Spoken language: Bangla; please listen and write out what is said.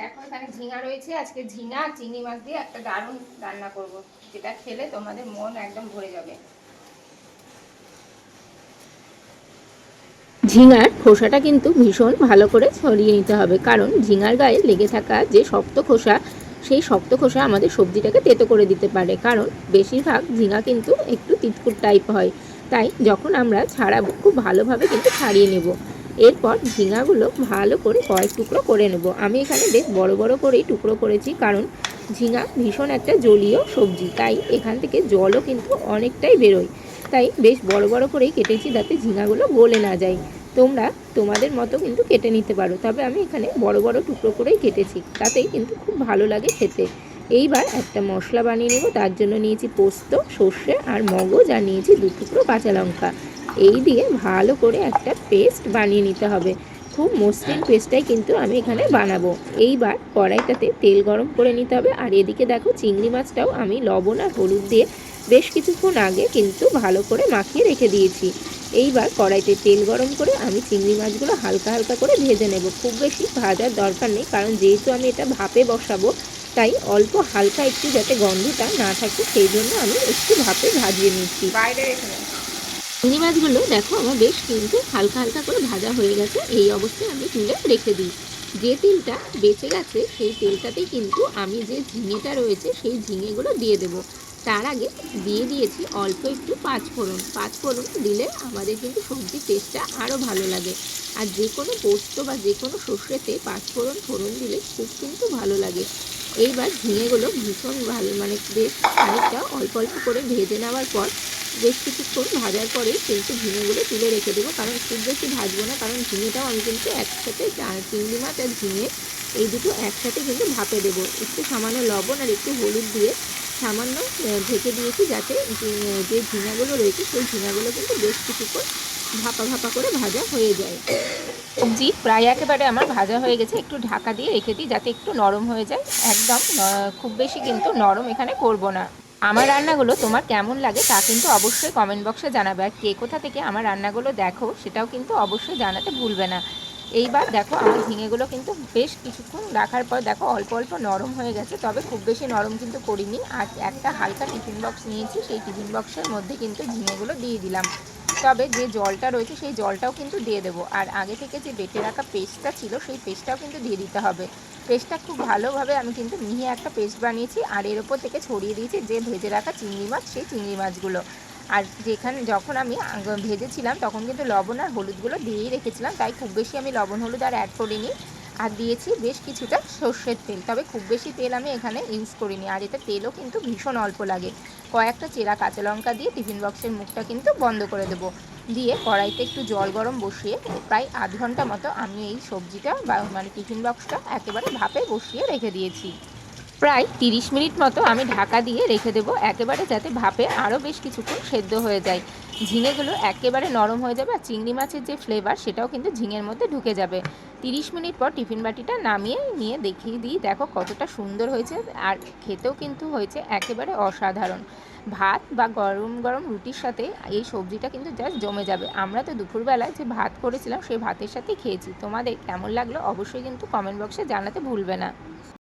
দেখো, এখানে ঝিঙা রয়েছে। আজকে ঝিঙা চিংড়ি মাছ দিয়ে একটা দারুণ রান্না করব। যেটা খেলে তোমাদের মন একদম ভরে যাবে। ঝিঙার খোসাটা কিন্তু ভীষণ ভালো করে ছড়িয়ে নিতে হবে। কারণ ঝিঙার গায়ে লেগে থাকা যে শক্ত খোসা, সেই শক্ত খোসা আমাদের সবজিটাকে তেতো করে দিতে পারে। কারণ বেশিরভাগ ঝিঙা কিন্তু একটু তিতকুট টাইপ হয়। তাই যখন আমরা ছাড়াবো, খুব ভালোভাবে কিন্তু ছাড়িয়ে নেব। এরপর ঝিঙাগুলো ভালো করে কয়েক টুকরো করে নেব। আমি এখানে বেশ বড় বড় করেই টুকরো করেছি, কারণ ঝিঙা ভীষণ একটা জলীয় সবজি, তাই এখান থেকে জলও কিন্তু অনেকটাই বেরোয়। তাই বেশ বড় বড় করেই কেটেছি যাতে ঝিঙাগুলো গলে না যায়। তোমরা তোমাদের মতো কিন্তু কেটে নিতে পারো, তবে আমি এখানে বড় বড় টুকরো করেই কেটেছি, তাতেই কিন্তু খুব ভালো লাগে খেতে। এইবার একটা মশলা বানিয়ে নেব, তার জন্য নিয়েছি পোস্ত, সর্ষে আর মগজ, আর নিয়েছি দু টুকরো কাঁচা লঙ্কা। এই দিয়ে ভালো করে একটা পেস্ট বানিয়ে নিতে হবে। খুব মসৃণ পেস্টটাই কিন্তু আমি এখানে বানাবো। এইবার কড়াইটাতে তেল গরম করে নিতে হবে। আর এদিকে দেখো চিংড়ি মাছটাও আমি লবণ আর হলুদ দিয়ে বেশ কিছুক্ষণ আগে কিন্তু ভালো করে মাখিয়ে রেখে দিয়েছি। এইবার কড়াইতে তেল গরম করে আমি চিংড়ি মাছগুলো হালকা হালকা করে ভেজে নেব। খুব বেশি ভাজার দরকার নেই, কারণ যেহেতু আমি এটা ভাপে বসাবো, তাই অল্প হালকা একটু যাতে গন্ধটা না থাকে, সেই জন্য আমি একটু ভাপে ভাজিয়ে নিচ্ছি। বাইরে। চিংড়ি মাছগুলো দেখো আমার বেশ কিন্তু হালকা হালকা করে ভাজা হয়ে গেছে। এই অবস্থায় আমি তুলে রেখে দিই। যে তেলটা বেঁচে গেছে, সেই তেলটাতেই কিন্তু আমি যে ঝিঙেটা রয়েছে, সেই ঝিঙেগুলো দিয়ে দেব। তার আগে দিয়ে দিয়েছি অল্প একটু পাঁচফোড়ন। পাঁচফোড়ন দিলে আমাদের কিন্তু সবজির টেস্টটা আরও ভালো লাগে। আর যে কোনো পোস্ত বা যে কোনো সর্ষেতে পাঁচফোড়ন, ফোড়ন দিলে খুব কিন্তু ভালো লাগে। এইবার ঝিঙেগুলো ভীষণ ভালো মানে বেশ খানিকটা অল্প অল্প করে ভেজে নেওয়ার পর বেশ কিছুক্ষণ ভাজার পরেই কিন্তু ঝিঙেগুলো তুলে রেখে দেবো। কারণ খুব বেশি ভাজবো না, কারণ ঝিঙেটাও আমি কিন্তু একসাথে চিংড়ি মাছ আর ঝিঙে এই দুটো একসাথে কিন্তু ভাপে দেবো। একটু সামান্য লবণ আর একটু হলুদ দিয়ে সামান্য ঢেকে দিয়েছি যাতে যে ঝিঙাগুলো রয়েছে সেই ঝিঙাগুলো কিন্তু বেশ কিছুক্ষণ ভাপা ভাপা করে ভাজা হয়ে যায়। সবজি প্রায় একেবারে আমার ভাজা হয়ে গেছে। একটু ঢাকা দিয়ে রেখে দিই যাতে একটু নরম হয়ে যায়। একদম খুব বেশি কিন্তু নরম এখানে করব না। আমার রান্নাগুলো তোমার কেমন লাগে তা কিন্তু অবশ্যই কমেন্ট বক্সে জানাবে। আর কে কোথা থেকে আমার রান্নাগুলো দেখো সেটাও কিন্তু অবশ্যই জানাতে ভুলবে না। এইবার দেখো আমার ঝিঙেগুলো কিন্তু বেশ কিছুক্ষণ রাখার পর দেখো অল্প অল্প নরম হয়ে গেছে, তবে খুব বেশি নরম কিন্তু করিনি। আর একটা হালকা টিফিন বক্স নিয়েছি, সেই টিফিন বক্সের মধ্যে কিন্তু ঝিঙেগুলো দিয়ে দিলাম। তবে যে জলটা রয়েছে সেই জলটাও কিন্তু দিয়ে দেবো। আর আগে থেকে যে বেটে রাখা পেস্টটা ছিল সেই পেস্টটাও কিন্তু দিয়ে দিতে হবে। পেস্টটা খুব ভালোভাবে আমি কিন্তু মিহি একটা পেস্ট বানিয়েছি আর এর ওপর থেকে ছড়িয়ে দিয়েছি যে ভেজে রাখা চিংড়ি মাছ, সেই চিংড়ি মাছগুলো। আর যেখানে যখন আমি ভেজেছিলাম তখন কিন্তু লবণ আর হলুদগুলো দিয়েই রেখেছিলাম। তাই খুব বেশি আমি লবণ হলুদ আর অ্যাড করিনি। আর দিয়েছি বেশ কিছুটা সর্ষের তেল। তবে খুব বেশি তেল আমি এখানে ইউজ করিনি। আর এতে তেলও কিন্তু ভীষণ অল্প লাগে। কয়েকটা চেরা কাঁচা লঙ্কা দিয়ে টিফিন বক্সের মুখটা কিন্তু বন্ধ করে দেবো। দিয়ে কড়াইতে একটু জল গরম বসিয়ে প্রায় আধ ঘণ্টা মতো আমি এই সবজিটা বা মানে টিফিন বক্সটা একেবারে ভাপে বসিয়ে রেখে দিয়েছি। প্রায় তিরিশ মিনিট মতো আমি ঢাকা দিয়ে রেখে দেবো। একেবারে যাতে ভাপে আরও বেশ কিছুক্ষণ সেদ্ধ হয়ে যায়। ঝিঙেগুলো একেবারে নরম হয়ে যাবে আর চিংড়ি মাছের যে ফ্লেভার সেটাও কিন্তু ঝিঙের মধ্যে ঢুকে যাবে। তিরিশ মিনিট পর টিফিন বাটিটা নামিয়ে নিয়ে দেখিয়ে দিই, দেখো কতটা সুন্দর হয়েছে আর খেতেও কিন্তু হয়েছে একেবারে অসাধারণ। ভাত বা গরম গরম রুটির সাথে এই সবজিটা কিন্তু জাস্ট জমে যাবে। আমরা তো দুপুরবেলায় যে ভাত করেছিলাম, সেই ভাতের সাথেই খেয়েছি। তোমাদের কেমন লাগল অবশ্যই কিন্তু কমেন্ট বক্সে জানাতে ভুলবে না।